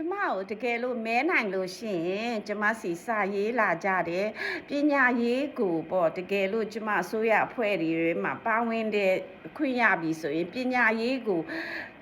ကျမကိုတကယ်လို့မဲနိုင်လို့ရှိရင်ကျမစီစာရေးလာကြတယ်ပညာရေးကိုပေါ့တကယ်လို့ကျမအစိုးရအဖွဲ့တွေမှာပါဝင်တဲ့ခွင့်ရပြီဆိုရင်ပညာရေးကို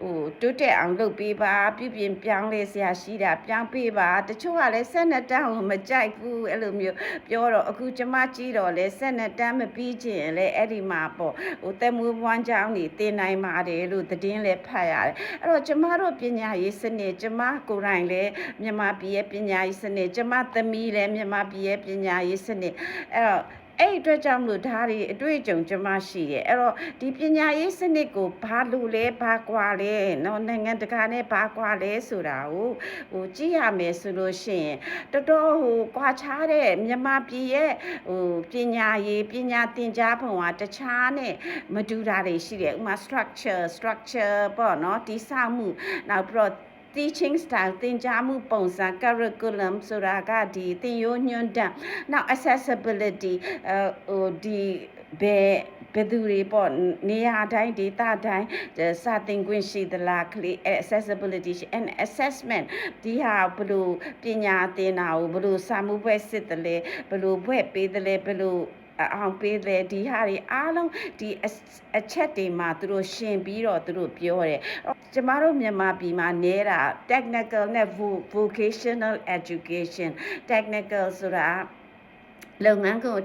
ဟိုတိုးတက်အောင်လုပ်ပေးပါပြုပြင်ပြောင်းလဲဆရာရှိတာပြောင်းပေးပါတချို့ကလည်းဆက်နှစ်တန်းကိုမကြိုက်ဘူးအဲ့လိုမျိုးပြောတော့အခုကျမကြည့်တော့လဲဆက်နှစ်တန်းမပြီးချင်လဲအဲ့ဒီမှာပေါ့ဟိုတက်မွေးပွားကြောင်းနေတင်နိုင်ပါတယ်လို့သတင်းလဲဖတ်ရတယ်အဲ့တော့ကျမတို့ပညာရေးစနစ်ကျမကိုယ်တိုင်လည်းမြန်မာပြည်ရဲ့ပညာရေးစနစ်ကျမသမီးလည်းမြန်မာပြည်ရဲ့ပညာရေးစနစ်အဲ့တော့အဲ့ဒီအတွက်ကြောင့်မလို့ဒါတွေအတွေ့အကြုံကျမရှိရဲ့အဲ့တော့ဒီပညာရေးစနစ်ကိုဘာလို့လဲဘာကွာလဲเนาะနိုင်ငံတကာနဲ့ဘာကွာလဲဆိုတာကိုဟိုကြည့်ရမယ်ဆိုလို့ရှိရင်တော်တော်ဟိုကွာခြားတဲ့မြန်မာပြည်ရဲ့ဟိုပညာရေးပညာသင်ကြားပုံကတခြားနဲ့မတူတာတွေရှိတယ်ဥပမာ structure structure ပေါ့เนาะတိဆောက်မှုနောက်ပြီးတော့ teaching style သင်ကြားမှုပုံစံ curriculum ဆိုတာကဒီသင်ရိုးညွှန်းတမ်းနောက် accessibility အဲဟိုဒီဘယ်ဘယ်သူတွေပေါ့နေရာတိုင်းဒေသတိုင်းစာသင်ခွင့်ရှိသလားကလေး accessibility ရှိ and assessment ဒီဟာဘယ်လိုပညာသင်တာကိုဘယ်လိုစာမှုဘွဲ့စစ်တယ်လဲဘယ်လိုဘွဲ့ပေးတယ်လဲဘယ်လို အောင်ပေးတယ်ဒီဟာတွေအားလုံးဒီအချက်တွေမှာသူတို့ရှင်းပြီးတော့သူတို့ပြောတယ်ကျမတို့မြန်မာပြည်မှာနေတာ technical နဲ့ vocational education technical ဆိုတာ လုပ်ငန်းကို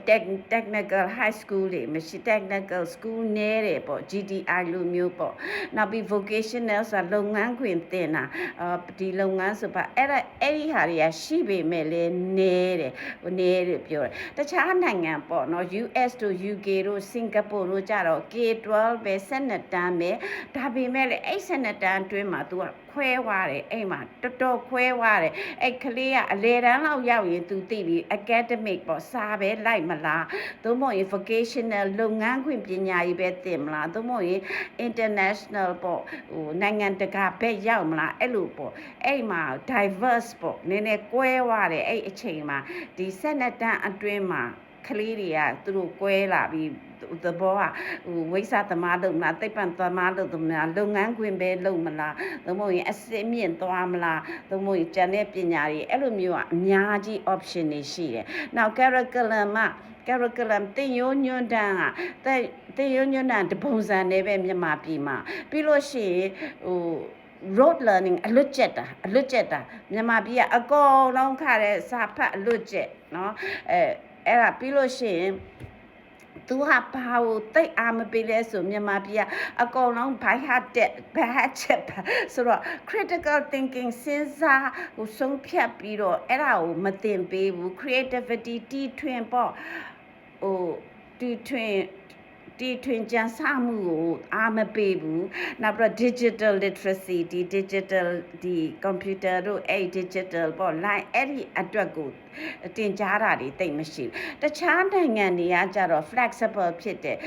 technical high school တွေမရှိ technical school နဲတယ်ပေါ့ GTI လိုမျိုးပေါ့နောက်ပြီး vocational ဆိုတာလုပ်ငန်းခွင်သင်တာအာဒီလုပ်ငန်းဆိုပါအဲ့ဒါအဲ့ဒီဟာတွေကရှိပေမဲ့လည်းနဲတယ်ဟိုနဲတယ်ပြောတယ်တခြားနိုင်ငံပေါ့နော် US တို့ UK တို့ Singapore တို့ကြတော့ K12 ပဲ12တန်းပဲဒါပေမဲ့လည်းအဲ့12တန်းအတွင်းမှာ तू ကခွဲသွားတယ်အဲ့မှာတော်တော်ခွဲသွားတယ်အဲ့ကလေးကအလေတန်းလောက်ရောက်ရင် तू သိပြီ academic ပေါ့စာပဲလိုက်မလားသို့မဟုတ်ရင် vocational လုပ်ငန်းခွင်ပညာရေးပဲသင်မလားသို့မဟုတ်ရင် international ပေါ့ဟိုနိုင်ငံတကာဘက်ရောက်မလားအဲ့လိုပေါ့အဲ့မှာ diverse ပေါ့နည်းနည်းကွဲသွားတယ်အဲ့အချိန်မှာဒီ12တန်းအတွင်းမှာကလေးတွေကသူတို့ကွဲလာပြီး သဘောကဟိုဝိစာသမားလုပ်မလားသိပ္ပံသမားလုပ်သမားလုပ်ငန်းခွင်ပဲလုပ်မလားသို့မဟုတ်ရင်အစစ်မြင့်သွားမလားသို့မဟုတ်ရင်ကျန်တဲ့ပညာတွေအဲ့လိုမျိုးကအများကြီး option တွေရှိတယ်နောက် curriculum က curriculum သင်ရိုးညွှန်းတမ်းကသင်ရိုးညွှန်းတမ်းတပုံစံနဲ့ပဲမြန်မာပြည်မှာပြီးလို့ရှိရင်ဟို road learning အလွတ်ကျက်တာအလွတ်ကျက်တာမြန်မာပြည်ကအကုန်လုံးခါတဲ့စာဖတ်အလွတ်ကျက်เนาะအဲအဲ့ဒါပြီးလို့ရှိရင် သူဟာဘာကိုတိတ်အားမပေးလဲဆိုမြန်မာပြည်ကအကုန်လုံးဘိုင်ဟာတက်ဘဟာချက်ဆိုတော့ critical thinking စဉ်းစားဟိုဆုံးဖြတ်ပြီးတော့အဲ့ဒါကိုမတင်ပေးဘူး creativity တီထွင်ပေါ့ဟိုတီထွင် တီထွင်ကြံစမှုကိုအားမပေးဘူးနောက်ပြီးတော့ digital literacy ဒီ digital ဒီ computer တို့အဲ့ digital ပေါ့ line အဲ့ဒီအတွက်ကိုတင်ကြားတာတွေတိတ်မရှိဘူးတခြားနိုင်ငံတွေကကြတော့ flexible ဖြစ်တယ်